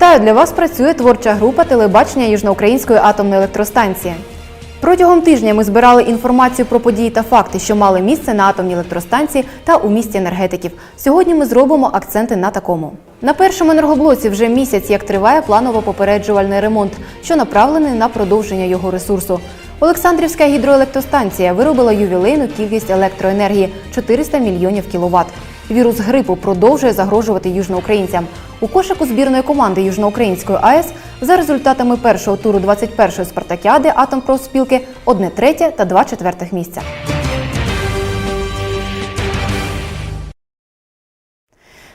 Вітаю! Для вас працює творча група телебачення Южноукраїнської атомної електростанції. Протягом тижня ми збирали інформацію про події та факти, що мали місце на атомній електростанції та у місті енергетиків. Сьогодні ми зробимо акценти на такому. На першому енергоблоці вже місяць як триває планово-попереджувальний ремонт, що направлений на продовження його ресурсу. Олександрівська гідроелектростанція виробила ювілейну кількість електроенергії 400 мільйонів кіловат. Вірус грипу продовжує загрожувати южноукраїнцям. У кошику збірної команди Южноукраїнської АЕС за результатами першого туру 21-ї спартакіади атомпрофспілки одне третє та два четвертих місця.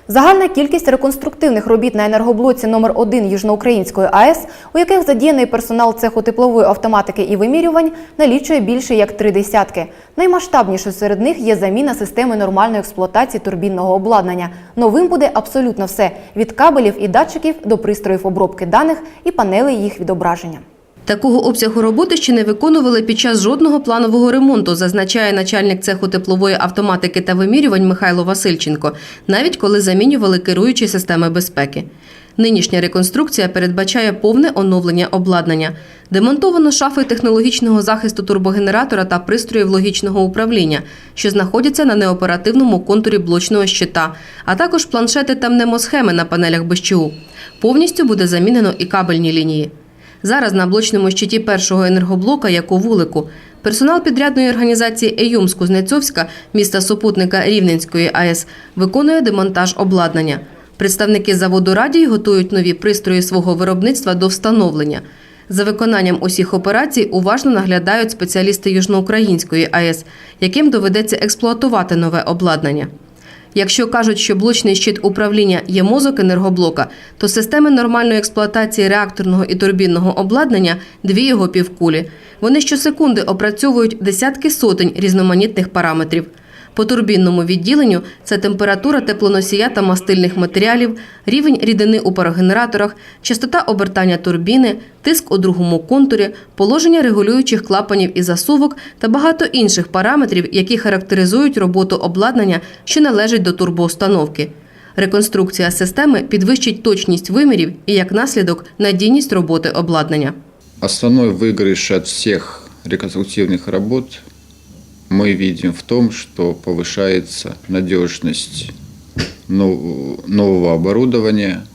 Загальна кількість реконструктивних робіт на енергоблоці номер 1 Южноукраїнської АЕС, у яких задіяний персонал цеху теплової автоматики і вимірювань, налічує більше як три десятки. Наймасштабнішою серед них є заміна системи нормальної експлуатації турбінного обладнання. Новим буде абсолютно все від кабелів і датчиків до пристроїв обробки даних і панелей їх відображення. Такого обсягу роботи ще не виконували під час жодного планового ремонту, зазначає начальник цеху теплової автоматики та вимірювань Михайло Васильченко, навіть коли замінювали керуючі системи безпеки. Нинішня реконструкція передбачає повне оновлення обладнання. Демонтовано шафи технологічного захисту турбогенератора та пристроїв логічного управління, що знаходяться на неоперативному контурі блочного щита, а також планшети та мнемосхеми на панелях БЩУ. Повністю буде замінено і кабельні лінії. Зараз на блочному щиті першого енергоблока, як у вулику, персонал підрядної організації «Еюм» з Кузнецовська, міста супутника Рівненської АЕС, виконує демонтаж обладнання. Представники заводу «Радій» готують нові пристрої свого виробництва до встановлення. За виконанням усіх операцій уважно наглядають спеціалісти Южноукраїнської АЕС, яким доведеться експлуатувати нове обладнання. Якщо кажуть, що блочний щит управління є мозок енергоблока, то системи нормальної експлуатації реакторного і турбінного обладнання дві його півкулі. Вони щосекунди опрацьовують десятки сотень різноманітних параметрів. По турбінному відділенню це температура теплоносія та мастильних матеріалів, рівень рідини у парогенераторах, частота обертання турбіни, тиск у другому контурі, положення регулюючих клапанів і засувок та багато інших параметрів, які характеризують роботу обладнання, що належить до турбоустановки. Реконструкція системи підвищить точність вимірів і, як наслідок, надійність роботи обладнання. Основной выигрыш от всех реконструктивных работ мы видим в том, что повышается надежность нов- нового оборудования,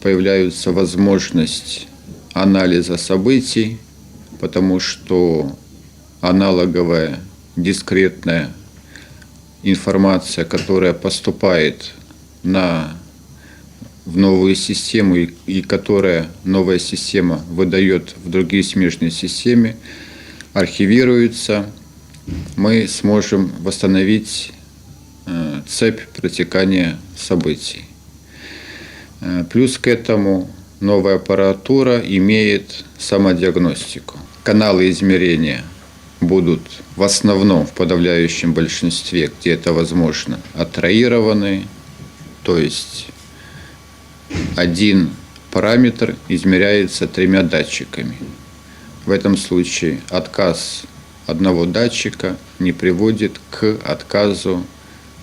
появляется возможность анализа событий, потому что аналоговая дискретная информация, которая поступает на в новую систему и, и которая новая система выдает в другие смежные системы, архивируется, мы сможем восстановить э, цепь протекания событий. Э, Плюс к этому новая аппаратура имеет самодиагностику. Каналы измерения будут в основном, в подавляющем большинстве, где это возможно, отроированы, то есть один параметр измеряется тремя датчиками. В этом случае отказ одного датчика не приводит к отказу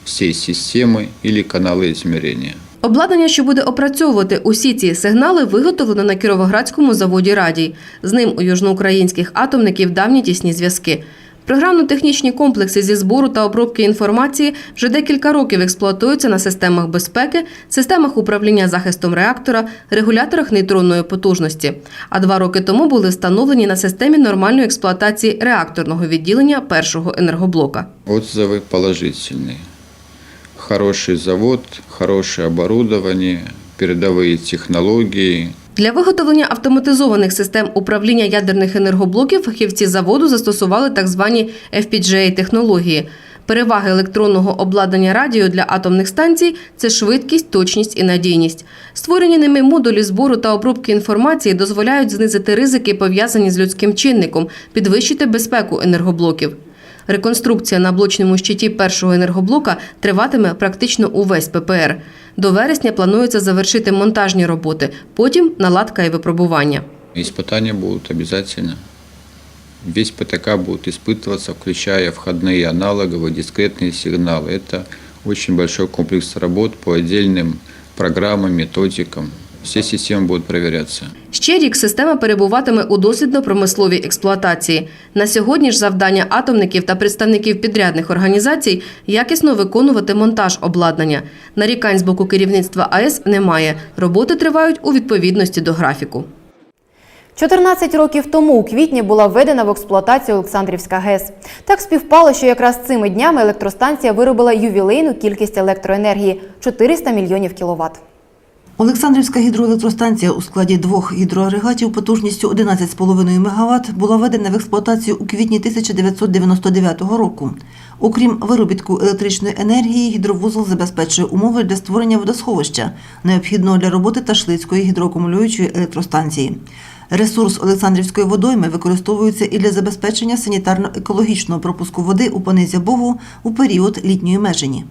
всей системы или канала измерения. Обладнання, що буде опрацьовувати усі ці сигнали, виготовлено на Кіровоградському заводі Радій. З ним у южноукраїнських атомників давні тісні зв'язки. Програмно-технічні комплекси зі збору та обробки інформації вже декілька років експлуатуються на системах безпеки, системах управління захистом реактора, регуляторах нейтронної потужності. А два роки тому були встановлені на системі нормальної експлуатації реакторного відділення першого енергоблока. Отзывы положительные. Хороший завод, хорошее оборудование, передовые технологии, для виготовлення автоматизованих систем управління ядерних енергоблоків фахівці заводу застосували так звані FPGA-технології. Переваги електронного обладнання радіо для атомних станцій це швидкість, точність і надійність. Створені ними модулі збору та обробки інформації дозволяють знизити ризики, пов'язані з людським чинником, підвищити безпеку енергоблоків. Реконструкція на блочному щиті першого енергоблока триватиме практично увесь ППР. До вересня планується завершити монтажні роботи, потім наладка і випробування. Испытания будут обязательно. Весь ПТК будет испытываться, включая входные аналоговые, дискретные сигналы. Это очень большой комплекс работ по отдельным программам, методикам. все системы будут проверяться. Ще рік система перебуватиме у дослідно-промисловій експлуатації. На сьогодні ж завдання атомників та представників підрядних організацій якісно виконувати монтаж обладнання. Нарікань з боку керівництва АЕС немає. Роботи тривають у відповідності до графіку. 14 років тому у квітні була введена в експлуатацію Олександрівська ГЕС. Так співпало, що якраз цими днями електростанція виробила ювілейну кількість електроенергії 400 мільйонів кіловат. Олександрівська гідроелектростанція у складі двох гідроагрегатів потужністю 11,5 МВт була введена в експлуатацію у квітні 1999 року. Окрім виробітку електричної енергії, гідровузол забезпечує умови для створення водосховища, необхідного для роботи Ташлицької гідроакумулюючої електростанції. Ресурс Олександрівської водойми використовується і для забезпечення санітарно-екологічного пропуску води у Понизябогу у період літньої межені.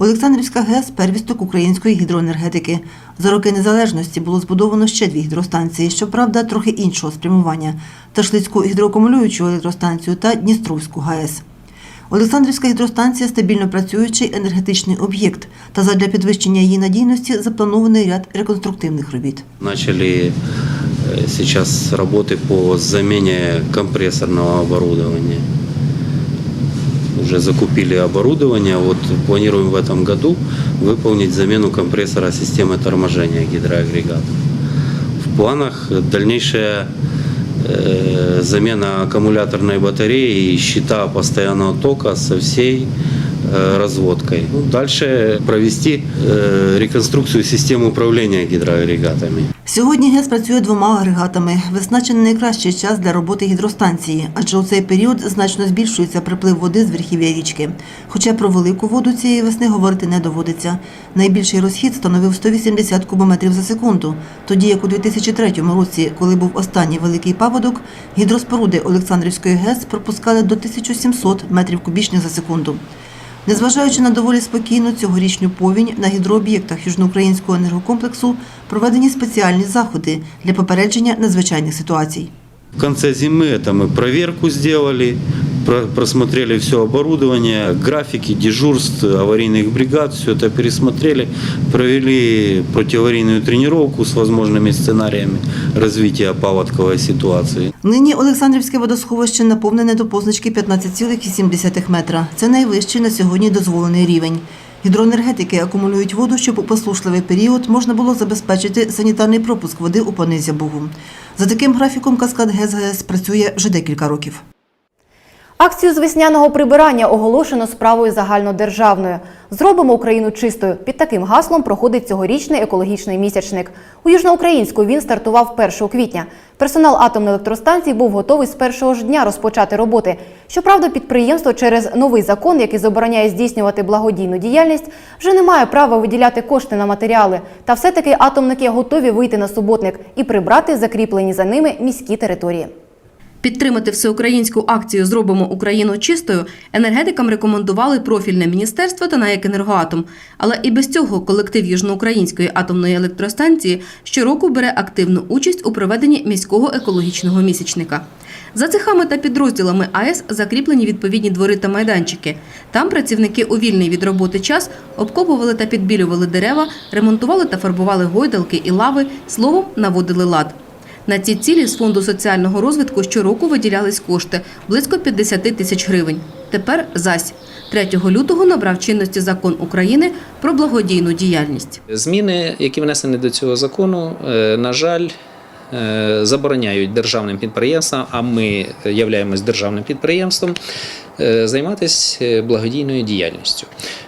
Олександрівська ГЕС первісток української гідроенергетики. За роки незалежності було збудовано ще дві гідростанції, щоправда, трохи іншого спрямування Ташлицьку гідроакумулюючу електростанцію та Дністровську ГАЕС. Олександрівська гідростанція стабільно працюючий енергетичний об'єкт, та задля підвищення її надійності запланований ряд реконструктивних робіт. Начали э, сейчас работы по замене компрессорного оборудования. Уже закупили оборудование. Вот планируем в этом году выполнить замену компрессора системы торможения гидроагрегатов. В планах дальнейшая э, замена аккумуляторной батареи и щита постоянного тока со всей э, разводкой. Ну, дальше провести э, реконструкцию системы управления гидроагрегатами. Сьогодні ГЕС працює двома агрегатами. Весна чи не найкращий час для роботи гідростанції, адже у цей період значно збільшується приплив води з верхів'я річки. Хоча про велику воду цієї весни говорити не доводиться. Найбільший розхід становив 180 кубометрів за секунду, тоді як у 2003 році, коли був останній великий паводок, гідроспоруди Олександрівської ГЕС пропускали до 1700 метрів кубічних за секунду. Незважаючи на доволі спокійну цьогорічну повінь, на гідрооб'єктах Южноукраїнського енергокомплексу проведені спеціальні заходи для попередження надзвичайних ситуацій. В конце зимы это мы проверку сделали, про- просмотрели все оборудование, графики дежурств аварийных бригад, все это пересмотрели, провели противоаварийную тренировку с возможными сценариями развития паводковой ситуации. Нині Олександрівське водосховище наповнене до позначки 15,7 метра. Це найвищий на сьогодні дозволений рівень. Гідроенергетики акумулюють воду, щоб у послушливий період можна було забезпечити санітарний пропуск води у понизя Бугу. За таким графіком каскад ГЕС працює вже декілька років. Акцію з весняного прибирання оголошено справою загальнодержавною. Зробимо Україну чистою. Під таким гаслом проходить цьогорічний екологічний місячник. У Южноукраїнську він стартував 1 квітня. Персонал атомної електростанції був готовий з першого ж дня розпочати роботи. Щоправда, підприємство через новий закон, який забороняє здійснювати благодійну діяльність, вже не має права виділяти кошти на матеріали. Та все-таки атомники готові вийти на суботник і прибрати закріплені за ними міські території. Підтримати всеукраїнську акцію Зробимо Україну чистою енергетикам рекомендували профільне міністерство та НАЕК «Енергоатом». Але і без цього колектив Южноукраїнської атомної електростанції щороку бере активну участь у проведенні міського екологічного місячника. За цехами та підрозділами АЕС закріплені відповідні двори та майданчики. Там працівники у вільний від роботи час обкопували та підбілювали дерева, ремонтували та фарбували гойдалки і лави, словом, наводили лад. На ці цілі з фонду соціального розвитку щороку виділялись кошти близько 50 тисяч гривень. Тепер зась 3 лютого набрав чинності закон України про благодійну діяльність. Зміни, які внесені до цього закону, е, на жаль, е, забороняють державним підприємствам, а ми являємось державним підприємством, займатися благодійною діяльністю.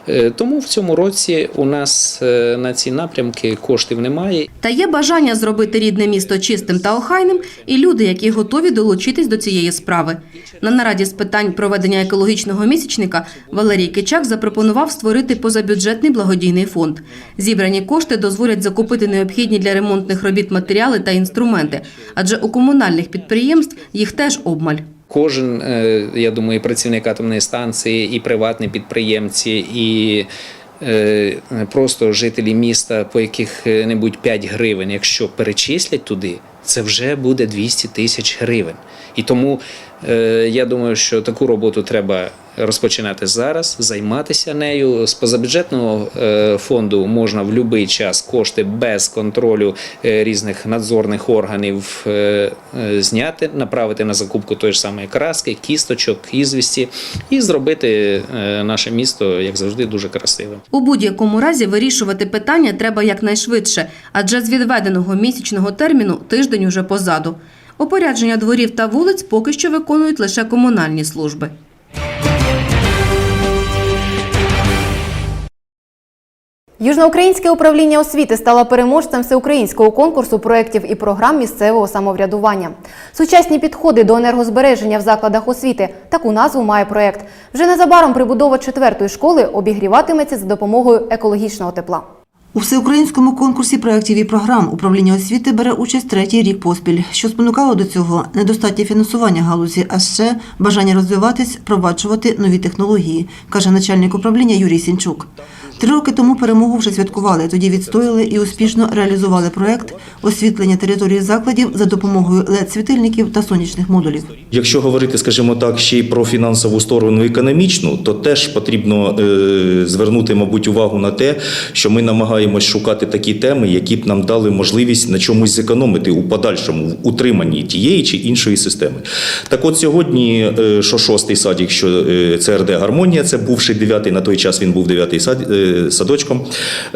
Е, Тому в цьому році у нас е, на ці напрямки коштів немає. Та є бажання зробити рідне місто чистим та охайним, і люди, які готові долучитись до цієї справи. На нараді з питань проведення екологічного місячника Валерій Кичак запропонував створити позабюджетний благодійний фонд. Зібрані кошти дозволять закупити необхідні для ремонтних робіт матеріали та інструменти, адже у комунальних підприємств їх теж обмаль. Кожен, е, я думаю, працівник атомної станції, і приватні підприємці, і е, просто жителі міста по яких-небудь 5 гривень, якщо перечислять туди, це вже буде 200 тисяч гривень. І тому е, я думаю, що таку роботу треба розпочинати зараз, займатися нею. З позабюджетного е, фонду можна в будь-який час кошти без контролю е, різних надзорних органів е, зняти, направити на закупку тої ж самої краски, кісточок, ізвісті і зробити наше місто, як завжди, дуже красивим. У будь-якому разі вирішувати питання треба якнайшвидше, адже з відведеного місячного терміну тиждень уже позаду. Опорядження дворів та вулиць поки що виконують лише комунальні служби. Южноукраїнське управління освіти стало переможцем всеукраїнського конкурсу проєктів і програм місцевого самоврядування. Сучасні підходи до енергозбереження в закладах освіти таку назву має проєкт. Вже незабаром прибудова четвертої школи обігріватиметься за допомогою екологічного тепла. У всеукраїнському конкурсі проєктів і програм управління освіти бере участь третій рік поспіль. Що спонукало до цього недостатнє фінансування галузі, а ще бажання розвиватись, проваджувати нові технології, каже начальник управління Юрій Сінчук. Три роки тому перемогу вже святкували. Тоді відстояли і успішно реалізували проєкт освітлення території закладів за допомогою LED-світильників та сонячних модулів. Якщо говорити, скажімо так, ще й про фінансову сторону економічну, то теж потрібно е, звернути, мабуть, увагу на те, що ми намагаємось шукати такі теми, які б нам дали можливість на чомусь зекономити у подальшому в утриманні тієї чи іншої системи. Так от сьогодні, е, що шостий садик, що е, ЦРД Гармонія, це бувший дев'ятий, на той час він був дев'ятий сад, е, садочком.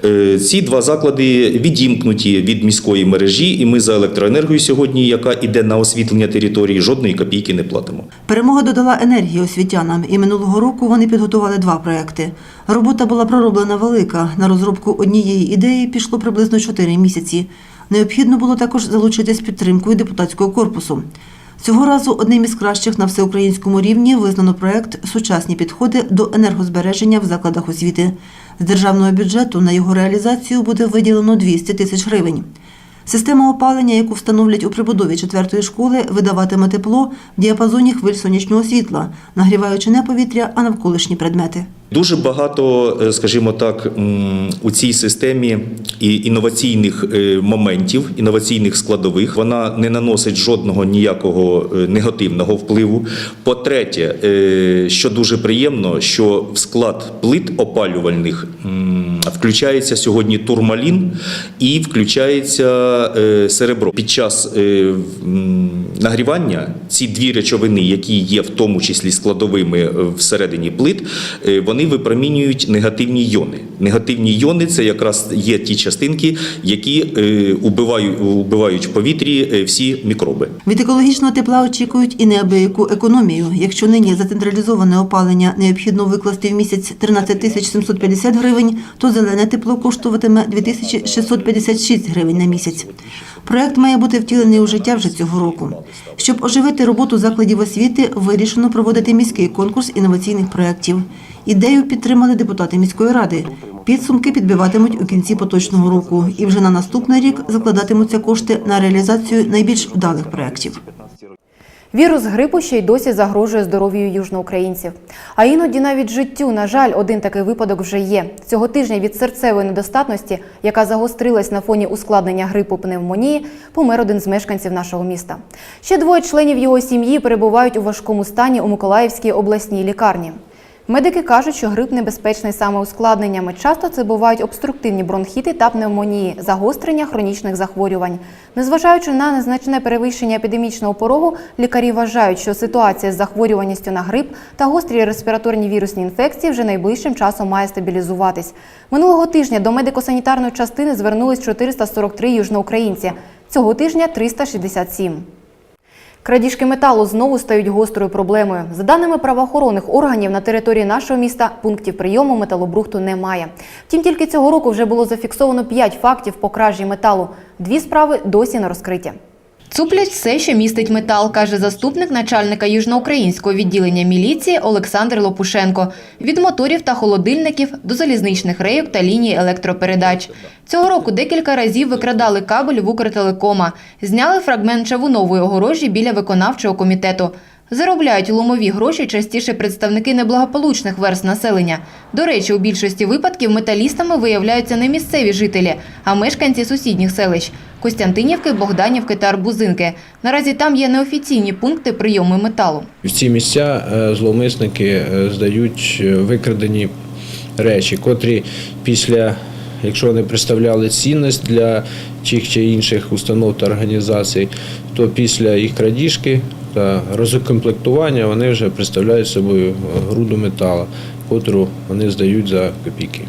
Е, ці два заклади відімкнуті від міської мережі, і ми за електроенергію сьогодні, яка іде на освітлення території, жодної копійки не платимо. Перемога додала енергії освітянам, і минулого року вони підготували два проекти. Робота була пророблена велика. На розробку однієї ідеї пішло приблизно чотири місяці. Необхідно було також залучитись підтримкою депутатського корпусу. Цього разу одним із кращих на всеукраїнському рівні визнано проект Сучасні підходи до енергозбереження в закладах освіти. З державного бюджету на його реалізацію буде виділено 200 тисяч гривень. Система опалення, яку встановлять у прибудові четвертої школи, видаватиме тепло в діапазоні хвиль сонячного світла, нагріваючи не повітря, а навколишні предмети. Дуже багато, е, скажімо так, у цій системі інноваційних е, моментів, інноваційних складових. Вона не наносить жодного ніякого е, негативного впливу. По-третє, що дуже приємно, що в склад плит опалювальних включається сьогодні турмалін і включається серебро. Під час нагрівання ці дві речовини, які є в тому числі складовими всередині плит, е, вони випромінюють негативні йони. Негативні йони це якраз є ті частинки, які е, убивають, убивають в повітрі е, всі мікроби. Від екологічного тепла очікують і неабияку економію. Якщо нині за централізоване опалення необхідно викласти в місяць 13 тисяч 750 гривень, то зелене тепло коштуватиме 2656 гривень на місяць. Проект має бути втілений у життя вже цього року. Щоб оживити роботу закладів освіти, вирішено проводити міський конкурс інноваційних проєктів. Ідею підтримали депутати міської ради. Підсумки підбиватимуть у кінці поточного року, і вже на наступний рік закладатимуться кошти на реалізацію найбільш вдалих проєктів. Вірус грипу ще й досі загрожує здоров'ю южноукраїнців. А іноді навіть життю, на жаль, один такий випадок вже є. Цього тижня від серцевої недостатності, яка загострилась на фоні ускладнення грипу пневмонії, помер один з мешканців нашого міста. Ще двоє членів його сім'ї перебувають у важкому стані у Миколаївській обласній лікарні. Медики кажуть, що грип небезпечний саме ускладненнями. Часто це бувають обструктивні бронхіти та пневмонії, загострення хронічних захворювань. Незважаючи на незначне перевищення епідемічного порогу, лікарі вважають, що ситуація з захворюваністю на грип та гострі респіраторні вірусні інфекції вже найближчим часом має стабілізуватись. Минулого тижня до медико-санітарної частини звернулись 443 южноукраїнці. Цього тижня 367. Крадіжки металу знову стають гострою проблемою. За даними правоохоронних органів, на території нашого міста пунктів прийому металобрухту немає. Втім, тільки цього року вже було зафіксовано 5 фактів по кражі металу. Дві справи досі не розкриті. Цуплять все, що містить метал, каже заступник начальника южноукраїнського відділення міліції Олександр Лопушенко. Від моторів та холодильників до залізничних рейок та ліній електропередач. Цього року декілька разів викрадали кабель в Укртелекома, зняли фрагмент чавунової огорожі біля виконавчого комітету. Заробляють ломові гроші частіше представники неблагополучних верст населення. До речі, у більшості випадків металістами виявляються не місцеві жителі, а мешканці сусідніх селищ. Костянтинівки, Богданівки та Арбузинки. Наразі там є неофіційні пункти прийому металу. В ці місця е, зловмисники е, здають е, викрадені речі, котрі після, якщо вони представляли цінність для тих чи інших установ та організацій, то після їх крадіжки та розукомплектування вони вже представляють собою груду металу, котру вони здають за копійки.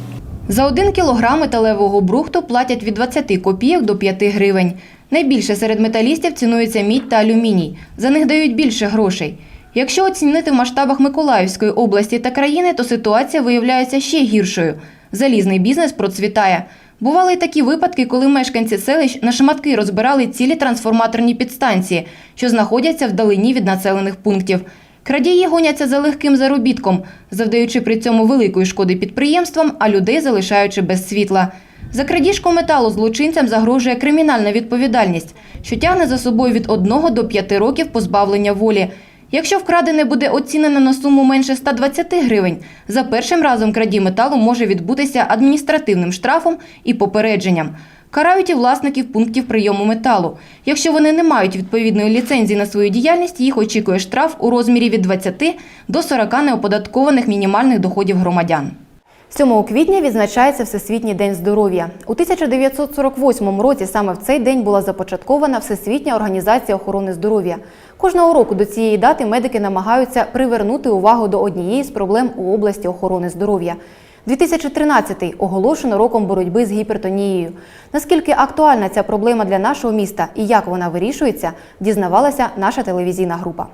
За один кілограм металевого брухту платять від 20 копійок до 5 гривень. Найбільше серед металістів цінується мідь та алюміній. За них дають більше грошей. Якщо оцінити в масштабах Миколаївської області та країни, то ситуація виявляється ще гіршою. Залізний бізнес процвітає. Бували й такі випадки, коли мешканці селищ на шматки розбирали цілі трансформаторні підстанції, що знаходяться вдалині від населених пунктів. Крадії гоняться за легким заробітком, завдаючи при цьому великої шкоди підприємствам, а людей залишаючи без світла. За крадіжку металу злочинцям загрожує кримінальна відповідальність, що тягне за собою від 1 до 5 років позбавлення волі. Якщо вкрадене буде оцінено на суму менше 120 гривень, за першим разом крадій металу може відбутися адміністративним штрафом і попередженням. Карають і власників пунктів прийому металу. Якщо вони не мають відповідної ліцензії на свою діяльність, їх очікує штраф у розмірі від 20 до 40 неоподаткованих мінімальних доходів громадян. 7 квітня відзначається Всесвітній день здоров'я. У 1948 році саме в цей день була започаткована Всесвітня організація охорони здоров'я. Кожного року до цієї дати медики намагаються привернути увагу до однієї з проблем у області охорони здоров'я. 2013 оголошено роком боротьби з гіпертонією. Наскільки актуальна ця проблема для нашого міста і як вона вирішується, дізнавалася наша телевізійна група.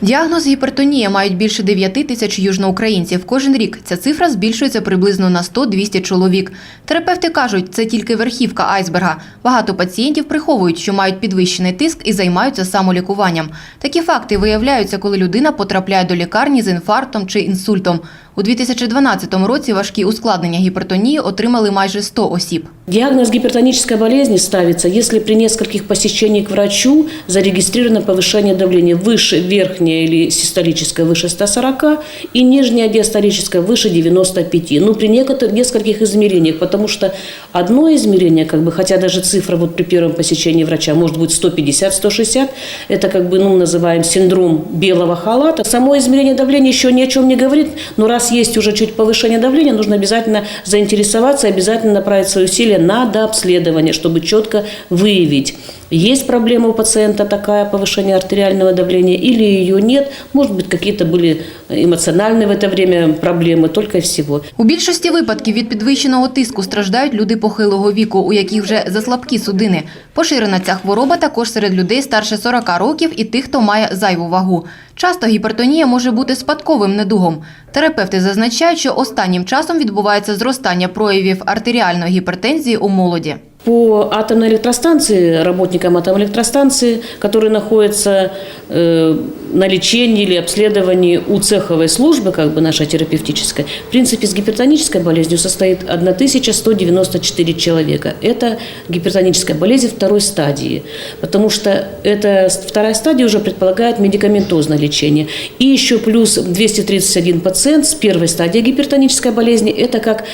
Діагноз гіпертонія мають більше 9 тисяч южноукраїнців. Кожен рік ця цифра збільшується приблизно на 100-200 чоловік. Терапевти кажуть, це тільки верхівка айсберга. Багато пацієнтів приховують, що мають підвищений тиск і займаються самолікуванням. Такі факти виявляються, коли людина потрапляє до лікарні з інфарктом чи інсультом. У 2012 році важкі ускладнення гіпертонії отримали майже 100 осіб. Диагноз гипертонической болезни ставится, если при нескольких посещениях к врачу зарегистрировано повышение давления выше верхнее или систолическое выше 140 и нижнее диастолическое выше 95. Ну, при некоторых, нескольких измерениях, потому что одно измерение, как бы, хотя даже цифра вот при первом посещении врача может быть 150-160, это как бы, ну, называем синдром белого халата. Само измерение давления еще ни о чем не говорит, но раз есть уже чуть повышение давления, нужно обязательно заинтересоваться, обязательно направить свои усилия на дообследование, чтобы четко выявить, есть проблема у пациента такая, повышение артериального давления, или ее нет. Может быть, какие-то были эмоциональные в это время проблемы, только и всего. У більшості випадків від підвищеного тиску страждають люди похилого віку, у яких вже заслабкі судини. Поширена ця хвороба також серед людей старше 40 років і тих, хто має зайву вагу. Часто гіпертонія може бути спадковим недугом. Терапевти зазначають, що останнім часом відбувається зростання проявів артеріальної гіпертензії у молоді. По атомной электростанции, работникам атомной электростанции, которые находятся э, на лечении или обследовании у цеховой службы, как бы нашей терапевтической, в принципе, с гипертонической болезнью состоит 1194 человека. Это гипертоническая болезнь второй стадии, потому что эта вторая стадия уже предполагает медикаментозное лечение. И еще плюс 231 пациент с первой стадии гипертонической болезни, это как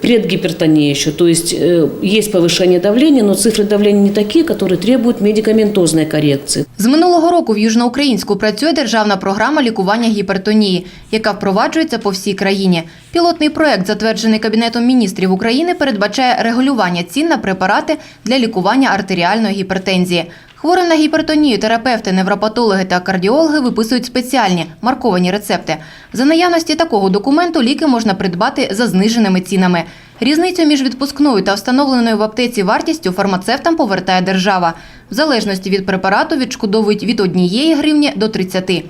предгипертония еще, то есть э, есть повышение давления, но цифры давления не такие, которые требуют медикаментозной коррекции. З минулого року в Южноукраїнську працює державна програма лікування гіпертонії, яка впроваджується по всій країні. Пілотний проект, затверджений Кабінетом міністрів України, передбачає регулювання цін на препарати для лікування артеріальної гіпертензії. Хворим на гіпертонію терапевти, невропатологи та кардіологи виписують спеціальні марковані рецепти. За наявності такого документу ліки можна придбати за зниженими цінами. Різницю між відпускною та встановленою в аптеці вартістю фармацевтам повертає держава. В залежності від препарату відшкодовують від однієї гривні до 30.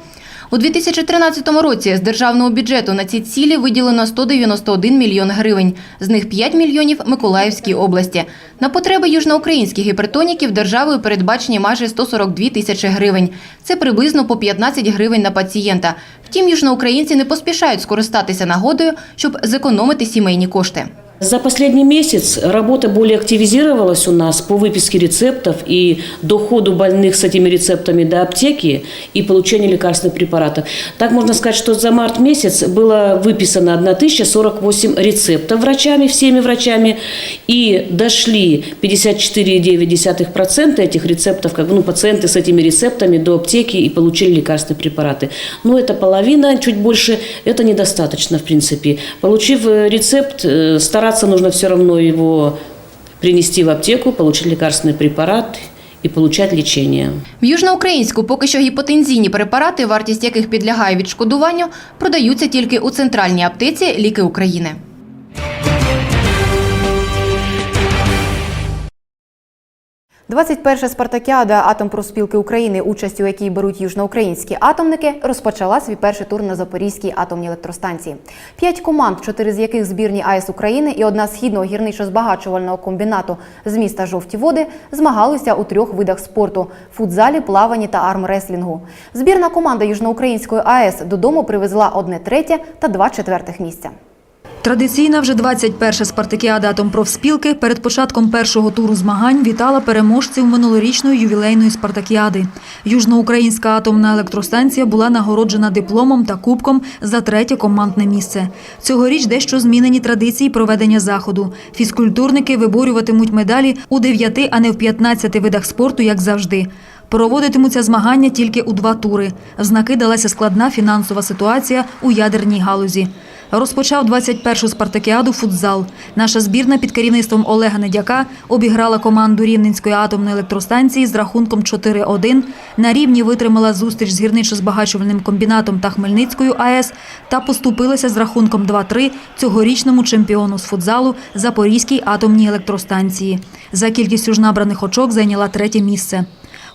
У 2013 році з державного бюджету на ці цілі виділено 191 мільйон гривень, з них 5 мільйонів Миколаївській області. На потреби южноукраїнських гіпертоніків державою передбачені майже 142 тисячі гривень. Це приблизно по 15 гривень на пацієнта. Втім, южноукраїнці не поспішають скористатися нагодою, щоб зекономити сімейні кошти. За последний месяц работа более активизировалась у нас по выписке рецептов и доходу больных с этими рецептами до аптеки и получению лекарственных препаратов. Так можно сказать, что за март месяц было выписано 1048 рецептов врачами, всеми врачами, и дошли 54,9% этих рецептов, как ну, пациенты с этими рецептами до аптеки и получили лекарственные препараты. Но это половина, чуть больше, это недостаточно, в принципе. Получив э, рецепт, э, стараться нужно все равно его принести в аптеку, получить лекарственный препарат і получать лічення В Южноукраїнську поки що гіпотензійні препарати, вартість яких підлягає відшкодуванню, продаються тільки у центральній аптеці Ліки України. «21 спартакіада Атомпроспілки України, участь у якій беруть южноукраїнські атомники, розпочала свій перший тур на Запорізькій атомній електростанції. П'ять команд, чотири з яких збірні АЕС України і одна східного гірничо-збагачувального комбінату з міста Жовті Води, змагалися у трьох видах спорту – футзалі, плаванні та армреслінгу. Збірна команда Южноукраїнської АЕС додому привезла одне третє та два четвертих місця. Традиційна вже 21-ша спартакіада Атомпрофспілки перед початком першого туру змагань вітала переможців минулорічної ювілейної спартакіади. Южноукраїнська атомна електростанція була нагороджена дипломом та кубком за третє командне місце. Цьогоріч дещо змінені традиції проведення заходу. Фізкультурники виборюватимуть медалі у 9, а не в 15 видах спорту, як завжди. Проводитимуться змагання тільки у два тури. Знаки далася складна фінансова ситуація у ядерній галузі. Розпочав 21-шу спартакіаду футзал. Наша збірна під керівництвом Олега Недяка обіграла команду Рівненської атомної електростанції з рахунком 4-1. На рівні витримала зустріч з гірничо-збагачувальним комбінатом та Хмельницькою АЕС та поступилася з рахунком 2-3 цьогорічному чемпіону з футзалу Запорізькій атомній електростанції. За кількістю ж набраних очок зайняла третє місце.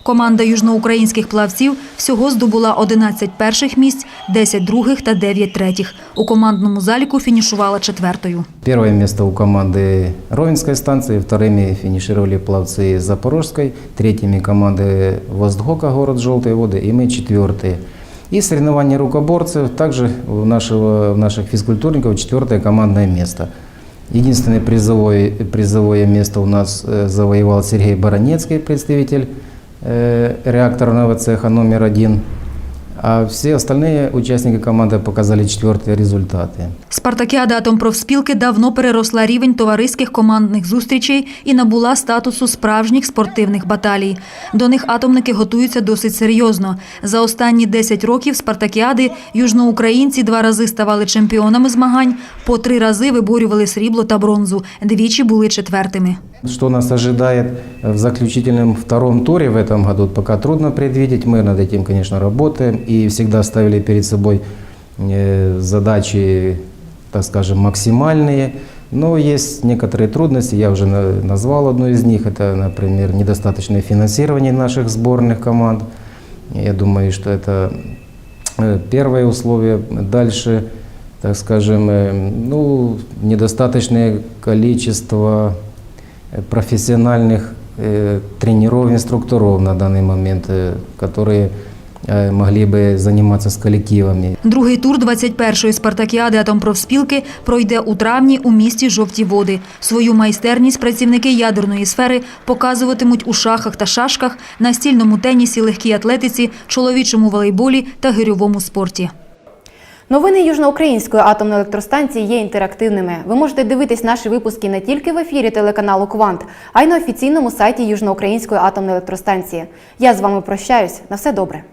Команда южноукраїнських плавців всього здобула 11 перших місць, 10 других та 9 третіх. У командному заліку фінішувала четвертою. Первое место у команды Ровенской станции, вторыми финишировали пловцы Запорожской, третьими команды Востгока, город Желтые воды, и мы четвертые. И соревнования рукоборцев, также у, нашего, у наших физкультурников четвертое командное место. Единственное призовое, призовое место у нас э, завоевал Сергей Баранецкий, представитель э, реакторного цеха номер один. А все остальные участники команды показали четвертые результаты. Спартакіада Атомпрофспілки давно переросла рівень товариських командних зустрічей і набула статусу справжніх спортивних баталій. До них атомники готуються досить серйозно. За останні 10 років спартакіади южноукраїнці два рази ставали чемпіонами змагань, по три рази виборювали срібло та бронзу, двічі були четвертими. Что нас ожидает в заключительном втором туре в этом году, пока трудно предвидеть. Мы над этим, конечно, работаем И всегда ставили перед собой э, задачи, так скажем, максимальные. Но есть некоторые трудности, я уже на- назвал одну из них. Это, например, недостаточное финансирование наших сборных команд. Я думаю, что это э, первое условие. Дальше, так скажем, э, ну, недостаточное количество профессиональных тренеров, инструкторов на данный момент, которые могли бы заниматься с коллективами. Другий тур 21-ї спартакіади Атомпрофспілки пройде у травні у місті Жовті Води. Свою майстерність працівники ядерної сфери показуватимуть у шахах та шашках, настільному тенісі, легкій атлетиці, чоловічому волейболі та гирьовому спорті. Новини Южноукраїнської атомної електростанції є інтерактивними. Ви можете дивитись наші випуски не тільки в ефірі телеканалу Квант, а й на офіційному сайті Южноукраїнської атомної електростанції. Я з вами прощаюсь. На все добре.